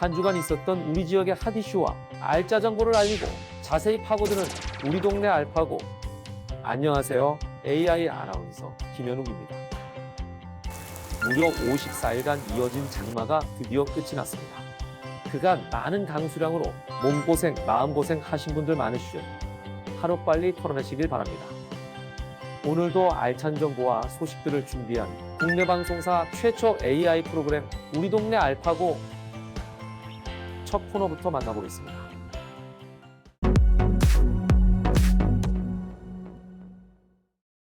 한 주간 있었던 우리 지역의 핫 이슈와 알짜 정보를 알리고 자세히 파고드는 우리 동네 알파고. 안녕하세요. AI 아나운서 김현욱입니다. 무려 54일간 이어진 장마가 드디어 끝이 났습니다. 그간 많은 강수량으로 몸고생, 마음고생 하신 분들 많으시죠? 하루빨리 털어내시길 바랍니다. 오늘도 알찬 정보와 소식들을 준비한 국내 방송사 최초 AI 프로그램 우리 동네 알파고 첫 코너부터 만나보겠습니다.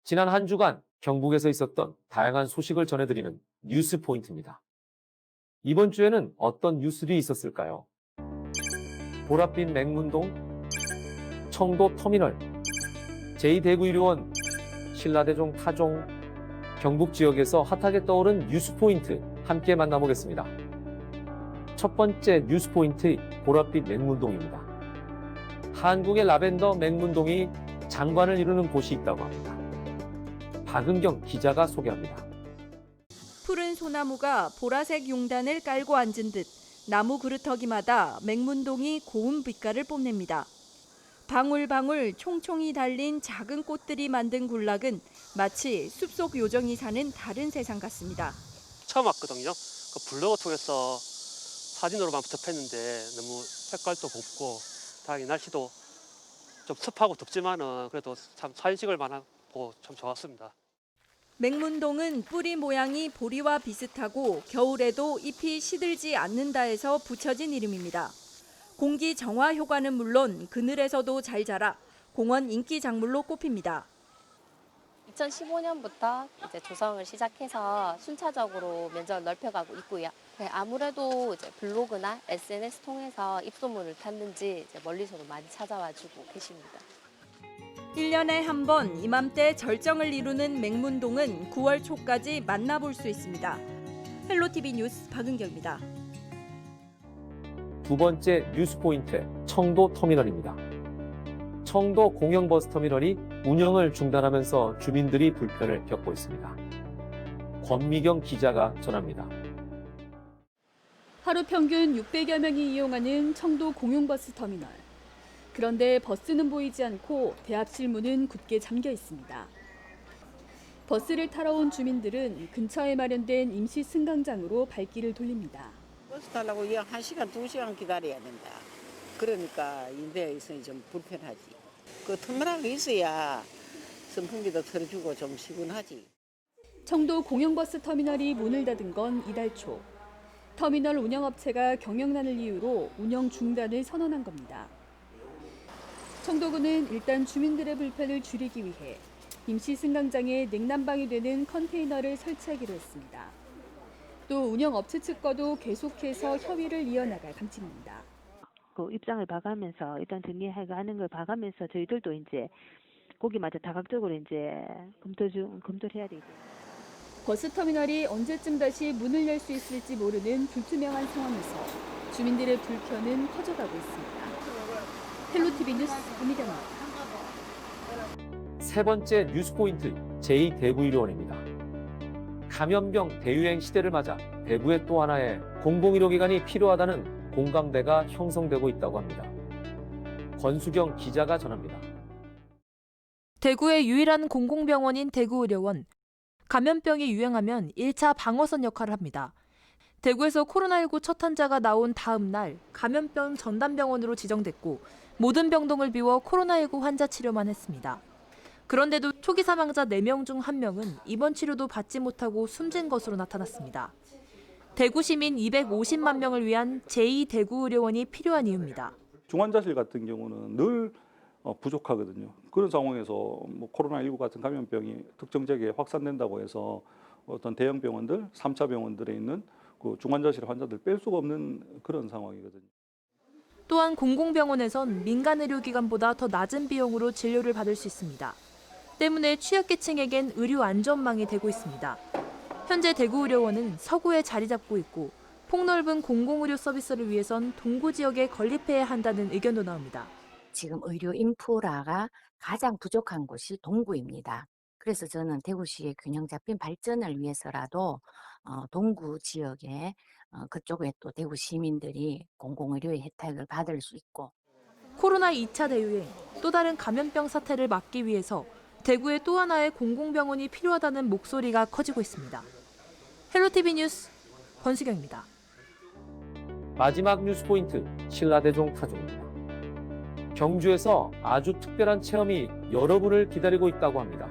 지난 한 주간 경북에서 있었던 다양한 소식을 전해드리는 뉴스 포인트입니다. 이번 주에는 어떤 뉴스들이 있었을까요? 보랏빛 맹문동, 청도 터미널, 제2대구의료원, 신라대종 타종, 경북 지역에서 핫하게 떠오른 뉴스 포인트 함께 만나보겠습니다. 첫 번째 뉴스 포인트 보랏빛 맹문동입니다. 한국의 라벤더 맹문동이 장관을 이루는 곳이 있다고 합니다. 박은경 기자가 소개합니다. 푸른 소나무가 보라색 용단을 깔고 앉은 듯 나무 그루터기마다 맹문동이 고운 빛깔을 뽐냅니다. 방울방울 총총이 달린 작은 꽃들이 만든 군락은 마치 숲속 요정이 사는 다른 세상 같습니다. 처음 왔거든요. 그 블로그 통해서 사진으로만 접했는데 너무 색깔도 곱고 다행히 날씨도 좀 습하고 덥지만은 그래도 참 사진 찍을 만하고 참 좋았습니다. 맹문동은 뿌리 모양이 보리와 비슷하고 겨울에도 잎이 시들지 않는다 해서 붙여진 이름입니다. 공기 정화 효과는 물론 그늘에서도 잘 자라 공원 인기 작물로 꼽힙니다. 2015년부터 이제 조성을 시작해서 순차적으로 면적을 넓혀가고 있고요. 네, 아무래도 이제 블로그나 SNS 통해서 입소문을 탔는지 이제 멀리서도 많이 찾아와주고 계십니다. 1년에 한 번 이맘때 절정을 이루는 맹문동은 9월 초까지 만나볼 수 있습니다. 헬로티비 뉴스 박은경입니다. 두 번째 뉴스 포인트 청도 터미널입니다. 청도 공영 버스 터미널이 운영을 중단하면서 주민들이 불편을 겪고 있습니다. 권미경 기자가 전합니다. 하루 평균 600여 명이 이용하는 청도 공용버스 터미널. 그런데 버스는 보이지 않고 대합실 문은 굳게 잠겨 있습니다. 버스를 타러 온 주민들은 근처에 마련된 임시 승강장으로 발길을 돌립니다. 버스 타려고 이한 시간, 두 시간 기다려야 된다. 그러니까 인대에 있으니 좀 불편하지. 그 터미널이 있어야 선풍기도 틀어주고 좀 시원하지. 청도 공영버스 터미널이 문을 닫은 건 이달 초. 터미널 운영업체가 경영난을 이유로 운영 중단을 선언한 겁니다. 청도구는 일단 주민들의 불편을 줄이기 위해 임시 승강장에 냉난방이 되는 컨테이너를 설치하기로 했습니다. 또 운영업체 측과도 계속해서 협의를 이어나갈 방침입니다. 그 입장을 봐가면서 일단 정리해가는 걸 봐가면서 저희들도 이제 거기마저 다각적으로 이제 검토 중 검토를 해야 되죠. 버스 터미널이 언제쯤 다시 문을 열 수 있을지 모르는 불투명한 상황에서 주민들의 불편은 커져가고 있습니다. 헬로티비 뉴스 박미경입니다. 세 번째 뉴스 포인트 제2대구의료원입니다. 감염병 대유행 시대를 맞아 대구에 또 하나의 공공의료기관이 필요하다는 공감대가 형성되고 있다고 합니다. 권수경 기자가 전합니다. 대구의 유일한 공공병원인 대구의료원. 감염병이 유행하면 1차 방어선 역할을 합니다. 대구에서 코로나19 첫 환자가 나온 다음 날 감염병 전담병원으로 지정됐고 모든 병동을 비워 코로나19 환자 치료만 했습니다. 그런데도 초기 사망자 4명 중 1명은 입원 치료도 받지 못하고 숨진 것으로 나타났습니다. 대구 시민 250만 명을 위한 제2대구의료원이 필요한 이유입니다. 중환자실 같은 경우는 늘 어, 부족하거든요. 그런 상황에서 뭐 코로나19 같은 감염병이 특정 지역에 확산된다고 해서 어떤 대형 병원들, 3차 병원들에 있는 그 중환자실 환자들 뺄 수가 없는 그런 상황이거든요. 또한 공공병원에선 민간 의료기관보다 더 낮은 비용으로 진료를 받을 수 있습니다. 때문에 취약계층에겐 의료 안전망이 되고 있습니다. 현재 대구의료원은 서구에 자리 잡고 있고 폭넓은 공공의료 서비스를 위해선 동구 지역에 건립해야 한다는 의견도 나옵니다. 지금 의료 인프라가 가장 부족한 곳이 동구입니다. 그래서 저는 대구시의 균형 잡힌 발전을 위해서라도 어, 동구 지역에 어, 그쪽에 또 대구 시민들이 공공의료의 혜택을 받을 수 있고 코로나 2차 대유행, 또 다른 감염병 사태를 막기 위해서 대구에 또 하나의 공공병원이 필요하다는 목소리가 커지고 있습니다. 헬로티비 뉴스 권수경입니다. 마지막 뉴스 포인트 신라대종 타종입니다. 경주에서 아주 특별한 체험이 여러분을 기다리고 있다고 합니다.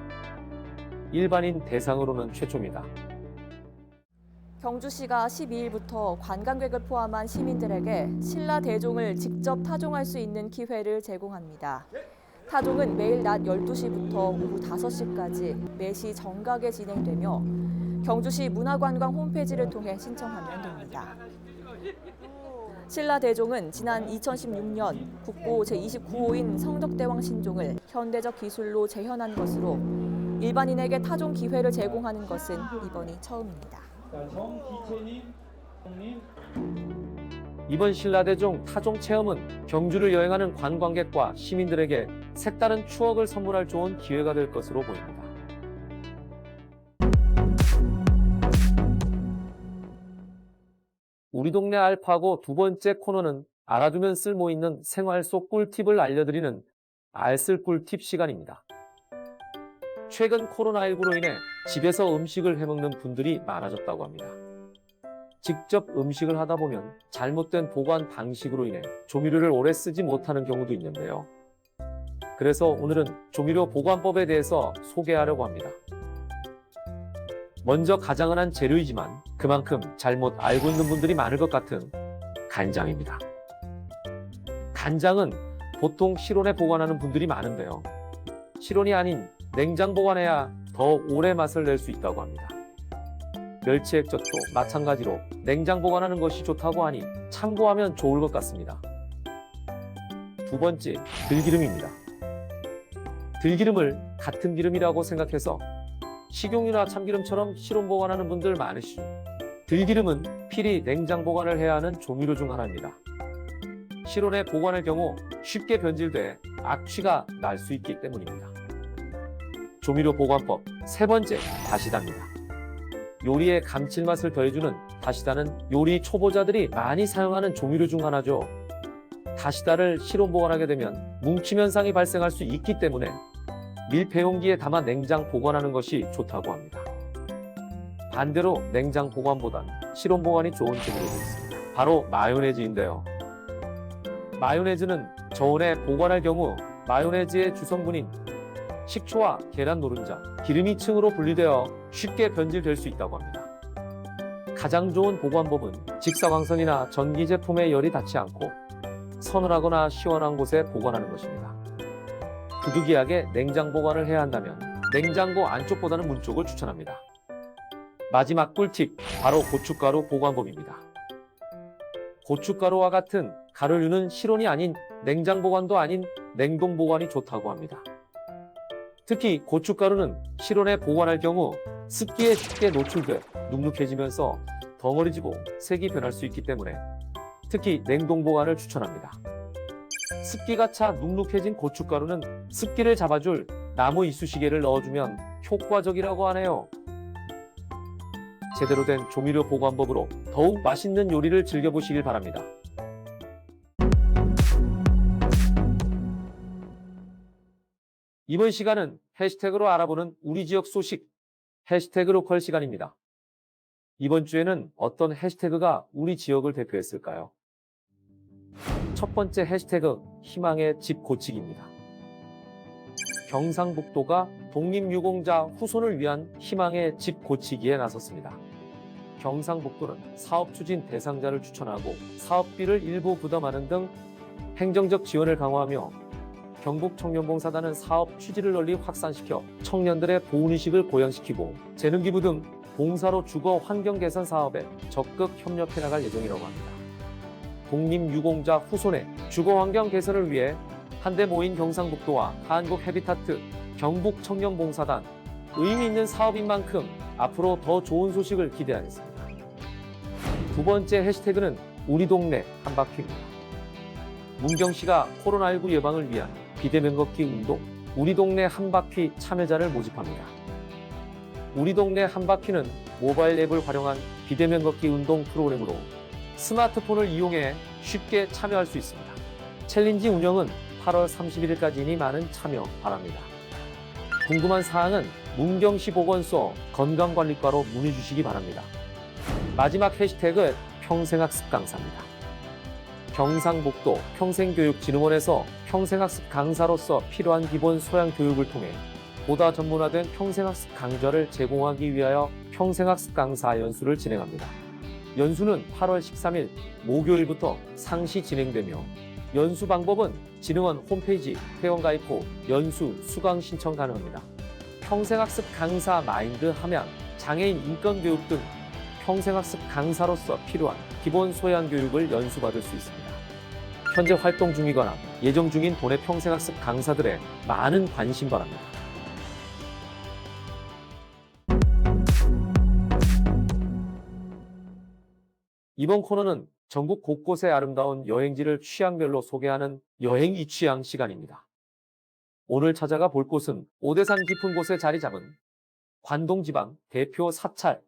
일반인 대상으로는 최초입니다. 경주시가 12일부터 관광객을 포함한 시민들에게 신라 대종을 직접 타종할 수 있는 기회를 제공합니다. 타종은 매일 낮 12시부터 오후 5시까지 매시 정각에 진행되며 경주시 문화관광 홈페이지를 통해 신청하면 됩니다. 신라 대종은 지난 2016년 국보 제29호인 성덕대왕 신종을 현대적 기술로 재현한 것으로 일반인에게 타종 기회를 제공하는 것은 이번이 처음입니다. 이번 신라대종 타종 체험은 경주를 여행하는 관광객과 시민들에게 색다른 추억을 선물할 좋은 기회가 될 것으로 보입니다. 우리 동네 알파고 두 번째 코너는 알아두면 쓸모 있는 생활 속 꿀팁을 알려드리는 알쓸 꿀팁 시간입니다. 최근 코로나19로 인해 집에서 음식을 해먹는 분들이 많아졌다고 합니다. 직접 음식을 하다 보면 잘못된 보관 방식으로 인해 조미료를 오래 쓰지 못하는 경우도 있는데요. 그래서 오늘은 조미료 보관법에 대해서 소개하려고 합니다. 먼저 가장 흔한 재료이지만 그만큼 잘못 알고 있는 분들이 많을 것 같은 간장입니다. 간장은 보통 실온에 보관하는 분들이 많은데요. 실온이 아닌 냉장 보관해야 더 오래 맛을 낼 수 있다고 합니다. 멸치 액젓도 마찬가지로 냉장 보관하는 것이 좋다고 하니 참고하면 좋을 것 같습니다. 두 번째, 들기름입니다. 들기름을 같은 기름이라고 생각해서 식용유나 참기름처럼 실온 보관하는 분들 많으시죠. 들기름은 필히 냉장 보관을 해야 하는 조미료 중 하나입니다. 실온에 보관할 경우 쉽게 변질돼 악취가 날 수 있기 때문입니다. 조미료 보관법 세 번째, 다시다입니다. 요리의 감칠맛을 더해주는 다시다는 요리 초보자들이 많이 사용하는 조미료 중 하나죠. 다시다를 실온 보관하게 되면 뭉침 현상이 발생할 수 있기 때문에 밀폐용기에 담아 냉장 보관하는 것이 좋다고 합니다. 반대로 냉장 보관보단 실온 보관이 좋은 조미료도 있습니다. 바로 마요네즈인데요. 마요네즈는 저온에 보관할 경우 마요네즈의 주성분인 식초와 계란 노른자, 기름이 층으로 분리되어 쉽게 변질될 수 있다고 합니다. 가장 좋은 보관법은 직사광선이나 전기 제품에 열이 닿지 않고 서늘하거나 시원한 곳에 보관하는 것입니다. 부득이하게 냉장 보관을 해야 한다면 냉장고 안쪽보다는 문 쪽을 추천합니다. 마지막 꿀팁, 바로 고춧가루 보관법입니다. 고춧가루와 같은 가루류는 실온이 아닌 냉장 보관도 아닌 냉동 보관이 좋다고 합니다. 특히 고춧가루는 실온에 보관할 경우 습기에 쉽게 노출돼 눅눅해지면서 덩어리지고 색이 변할 수 있기 때문에 특히 냉동 보관을 추천합니다. 습기가 차 눅눅해진 고춧가루는 습기를 잡아줄 나무 이쑤시개를 넣어주면 효과적이라고 하네요. 제대로 된 조미료 보관법으로 더욱 맛있는 요리를 즐겨보시길 바랍니다. 이번 시간은 해시태그로 알아보는 우리 지역 소식 해시태그 로컬 시간입니다. 이번 주에는 어떤 해시태그가 우리 지역을 대표했을까요? 첫 번째 해시태그 희망의 집 고치기입니다. 경상북도가 독립유공자 후손을 위한 희망의 집 고치기에 나섰습니다. 경상북도는 사업 추진 대상자를 추천하고 사업비를 일부 부담하는 등 행정적 지원을 강화하며 경북 청년봉사단은 사업 취지를 널리 확산시켜 청년들의 보훈의식을 고양시키고 재능기부 등 봉사로 주거 환경 개선 사업에 적극 협력해 나갈 예정이라고 합니다. 독립유공자 후손의 주거 환경 개선을 위해 한데 모인 경상북도와 한국 헤비타트, 경북청년봉사단 의미 있는 사업인 만큼 앞으로 더 좋은 소식을 기대하겠습니다. 두 번째 해시태그는 우리 동네 한바퀴입니다. 문경시가 코로나19 예방을 위한 비대면 걷기 운동 우리 동네 한바퀴 참여자를 모집합니다. 우리 동네 한 바퀴는 모바일 앱을 활용한 비대면 걷기 운동 프로그램으로 스마트폰을 이용해 쉽게 참여할 수 있습니다. 챌린지 운영은 8월 31일까지니 많은 참여 바랍니다. 궁금한 사항은 문경시 보건소 건강관리과로 문의 주시기 바랍니다. 마지막 해시태그 평생학습 강사입니다. 경상북도 평생교육진흥원에서 평생학습 강사로서 필요한 기본 소양 교육을 통해 보다 전문화된 평생학습 강좌를 제공하기 위하여 평생학습 강사 연수를 진행합니다. 연수는 8월 13일 목요일부터 상시 진행되며 연수 방법은 진흥원 홈페이지 회원가입 후 연수 수강 신청 가능합니다. 평생학습 강사 마인드 함양, 장애인 인권교육 등 평생학습 강사로서 필요한 기본 소양 교육을 연수받을 수 있습니다. 현재 활동 중이거나 예정 중인 도내 평생학습 강사들의 많은 관심 바랍니다. 이번 코너는 전국 곳곳의 아름다운 여행지를 취향별로 소개하는 여행 이취향 시간입니다. 오늘 찾아가 볼 곳은 오대산 깊은 곳에 자리 잡은 관동지방 대표 사찰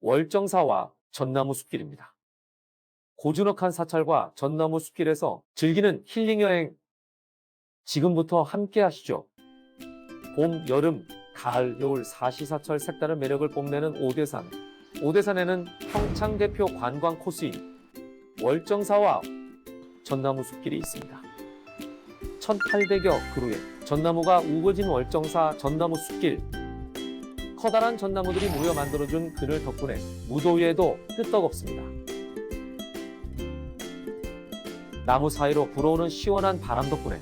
월정사와 전나무 숲길입니다. 고즈넉한 사찰과 전나무 숲길에서 즐기는 힐링 여행 지금부터 함께 하시죠. 봄, 여름, 가을, 겨울 사시사철 색다른 매력을 뽐내는 오대산. 오대산에는 평창 대표 관광 코스인 월정사와 전나무 숲길이 있습니다. 1800여 그루의 전나무가 우거진 월정사 전나무 숲길. 커다란 전나무들이 모여 만들어준 그늘 덕분에 무더위에도 끄떡없습니다. 나무 사이로 불어오는 시원한 바람 덕분에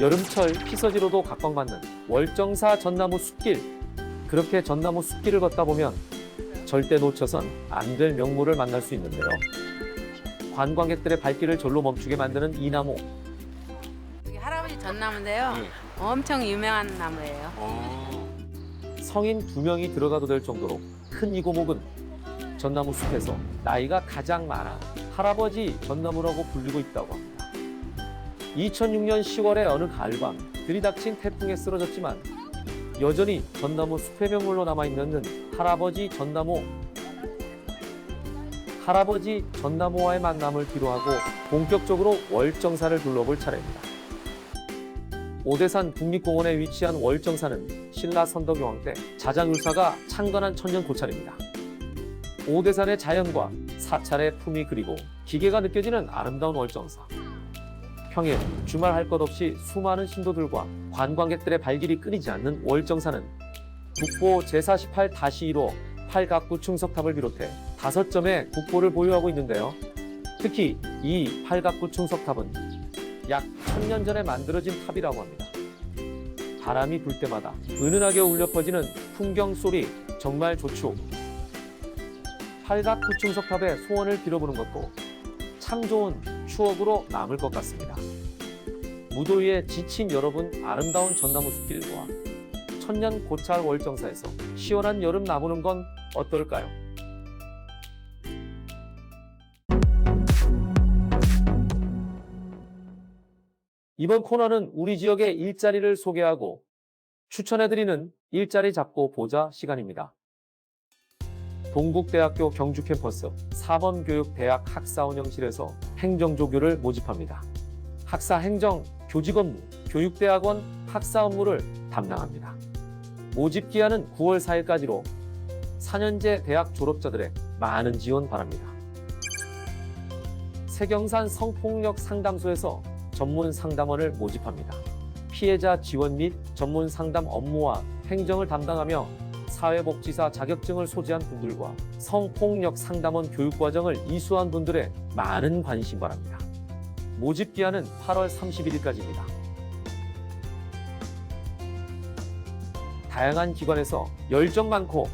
여름철 피서지로도 각광받는 월정사 전나무 숲길. 그렇게 전나무 숲길을 걷다 보면 절대 놓쳐선 안 될 명물을 만날 수 있는데요. 관광객들의 발길을 절로 멈추게 만드는 이 나무. 여기 할아버지 전나무인데요. 엄청 유명한 나무예요. 성인 두 명이 들어가도 될 정도로 큰 이 고목은 전나무 숲에서 나이가 가장 많아 할아버지 전나무라고 불리고 있다고 합니다. 2006년 10월의 어느 가을밤 들이닥친 태풍에 쓰러졌지만 여전히 전나무 숲의 명물로 남아있는 할아버지 전나무 할아버지 전나무와의 만남을 기로하고 본격적으로 월정사를 둘러볼 차례입니다. 오대산 국립공원에 위치한 월정사는 신라 선덕여왕 때 자장율사가 창건한 천년 고찰입니다. 오대산의 자연과 사찰의 품이 그리고 기계가 느껴지는 아름다운 월정사. 평일 주말 할 것 없이 수많은 신도들과 관광객들의 발길이 끊이지 않는 월정사는 국보 제48-1호 팔각구 충석탑을 비롯해 다섯 점의 국보를 보유하고 있는데요. 특히 이 팔각구 충석탑은 약 천년 전에 만들어진 탑이라고 합니다. 바람이 불 때마다 은은하게 울려 퍼지는 풍경 소리 정말 좋죠. 팔각구 충석탑의 소원을 빌어보는 것도 참 좋은 추억으로 남을 것 같습니다. 무더위에 지친 여러분 아름다운 전나무 숲길과 천년 고찰 월정사에서 시원한 여름 나보는 건 어떨까요? 이번 코너는 우리 지역의 일자리를 소개하고 추천해드리는 일자리 잡고 보자 시간입니다. 동국대학교 경주 캠퍼스 사범교육대학 학사운영실에서 행정조교를 모집합니다. 학사 행정, 교직 업무, 교육대학원 학사 업무를 담당합니다. 모집 기한은 9월 4일까지로 4년제 대학 졸업자들의 많은 지원 바랍니다. 세경산 성폭력 상담소에서 전문 상담원을 모집합니다. 피해자 지원 및 전문 상담 업무와 행정을 담당하며 사회복지사 자격증을 소지한 분들과 성폭력 상담원 교육과정을 이수한 분들의 많은 관심 바랍니다. 모집 기한은 8월 31일까지입니다. 다양한 기관에서 열정 많고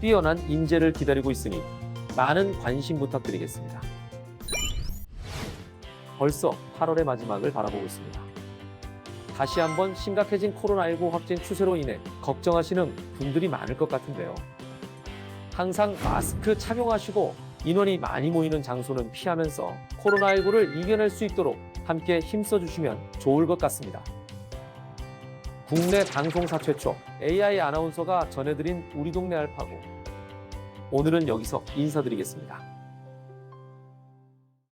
뛰어난 인재를 기다리고 있으니 많은 관심 부탁드리겠습니다. 벌써 8월의 마지막을 바라보고 있습니다. 다시 한번 심각해진 코로나19 확진 추세로 인해 걱정하시는 분들이 많을 것 같은데요. 항상 마스크 착용하시고 인원이 많이 모이는 장소는 피하면서 코로나19를 이겨낼 수 있도록 함께 힘써 주시면 좋을 것 같습니다. 국내 방송사 최초 AI 아나운서가 전해드린 우리 동네 알파고 오늘은 여기서 인사드리겠습니다.